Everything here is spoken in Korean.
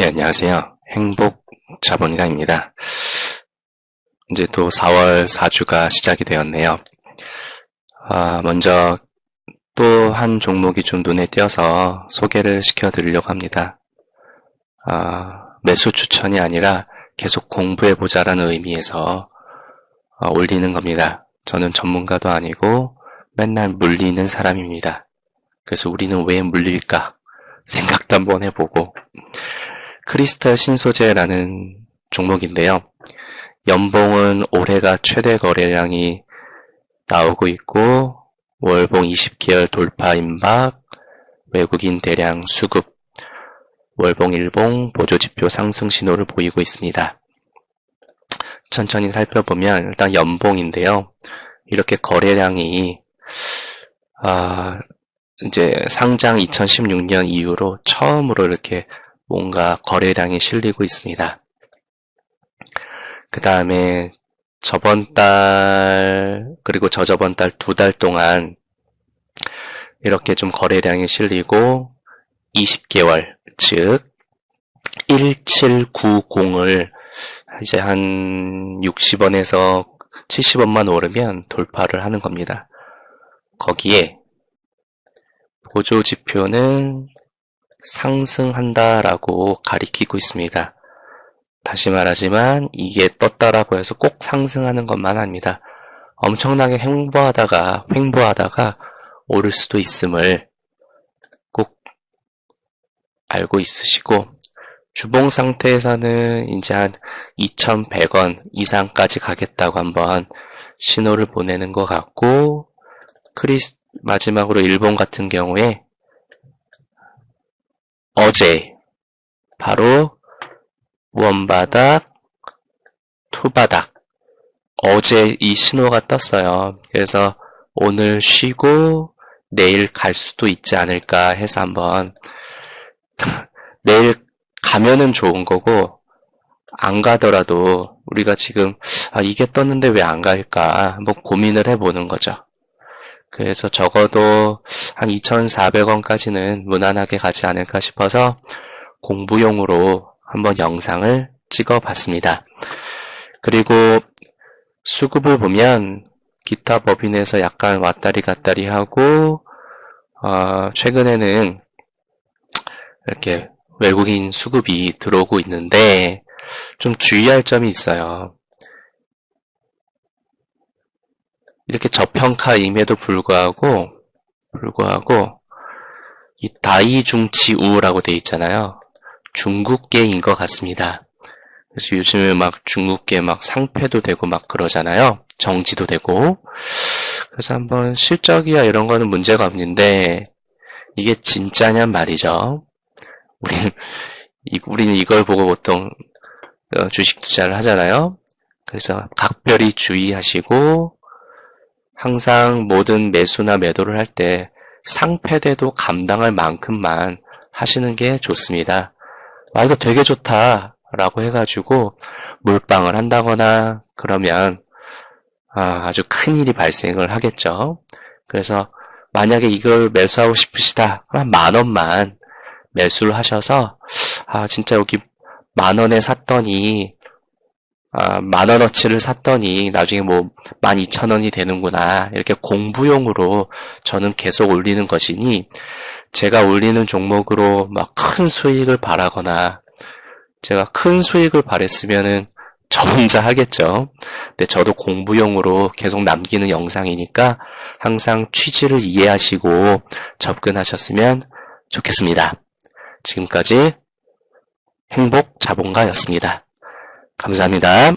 예, 안녕하세요. 행복 자본가입니다. 이제 또 4월 4주가 시작이 되었네요. 아, 먼저 또 한 종목이 좀 눈에 띄어서 소개를 시켜드리려고 합니다. 아, 매수 추천이 아니라 계속 공부해보자라는 의미에서 어, 올리는 겁니다. 저는 전문가도 아니고 맨날 물리는 사람입니다. 그래서 우리는 왜 물릴까 생각도 한번 해보고 크리스탈 신소재라는 종목인데요. 연봉은 올해가 최대 거래량이 나오고 있고 월봉 20개월 돌파 임박 외국인 대량 수급 월봉 일봉 보조지표 상승 신호를 보이고 있습니다. 천천히 살펴보면 일단 연봉인데요. 이렇게 거래량이 아, 이제 상장 2016년 이후로 처음으로 이렇게 뭔가 거래량이 실리고 있습니다. 그 다음에 저번 달, 그리고 저저번 달 두 달 동안 이렇게 좀 거래량이 실리고 20개월, 즉 1790을 이제 한 60원에서 70원만 오르면 돌파를 하는 겁니다. 거기에 보조 지표는 상승한다라고 가리키고 있습니다. 다시 말하지만 이게 떴다라고 해서 꼭 상승하는 것만 아닙니다. 엄청나게 횡보하다가 횡보하다가 오를 수도 있음을 꼭 알고 있으시고 주봉 상태에서는 이제 한 2,100원 이상까지 가겠다고 한번 신호를 보내는 것 같고 크리스 마지막으로 일본 같은 경우에 어제 바로 원바닥, 투바닥 어제 이 신호가 떴어요. 그래서 오늘 쉬고 내일 갈 수도 있지 않을까 해서 한번 내일 가면은 좋은 거고 안 가더라도 우리가 지금 아, 이게 떴는데 왜 안 갈까 한번 고민을 해보는 거죠. 그래서 적어도 한 2,400원까지는 무난하게 가지 않을까 싶어서 공부용으로 한번 영상을 찍어 봤습니다. 그리고 수급을 보면 기타 법인에서 약간 왔다리 갔다리 하고 어, 최근에는 이렇게 외국인 수급이 들어오고 있는데 좀 주의할 점이 있어요. 이렇게 저평가임에도 불구하고 불구하고 이 다이중치우라고 돼 있잖아요. 중국계인 것 같습니다. 그래서 요즘에 막 중국계 막 상패도 되고 막 그러잖아요. 정지도 되고. 그래서 한번 실적이야 이런 거는 문제가 없는데 이게 진짜냔 말이죠. 우리는, 우리는 이걸 보고 보통 어, 주식 투자를 하잖아요. 그래서 각별히 주의하시고 항상 모든 매수나 매도를 할 때 상패돼도 감당할 만큼만 하시는 게 좋습니다. 아, 이거 되게 좋다. 라고 해가지고 몰빵을 한다거나 그러면 아, 아주 큰 일이 발생을 하겠죠. 그래서 만약에 이걸 매수하고 싶으시다. 그럼 만 원만 매수를 하셔서 아, 진짜 여기 만 원에 샀더니 아, 만 원어치를 샀더니 나중에 뭐 12,000원이 되는구나. 이렇게 공부용으로 저는 계속 올리는 것이니 제가 올리는 종목으로 막 큰 수익을 바라거나 제가 큰 수익을 바랬으면은 저 혼자 하겠죠. 근데 저도 공부용으로 계속 남기는 영상이니까 항상 취지를 이해하시고 접근하셨으면 좋겠습니다. 지금까지 행복 자본가였습니다. 감사합니다.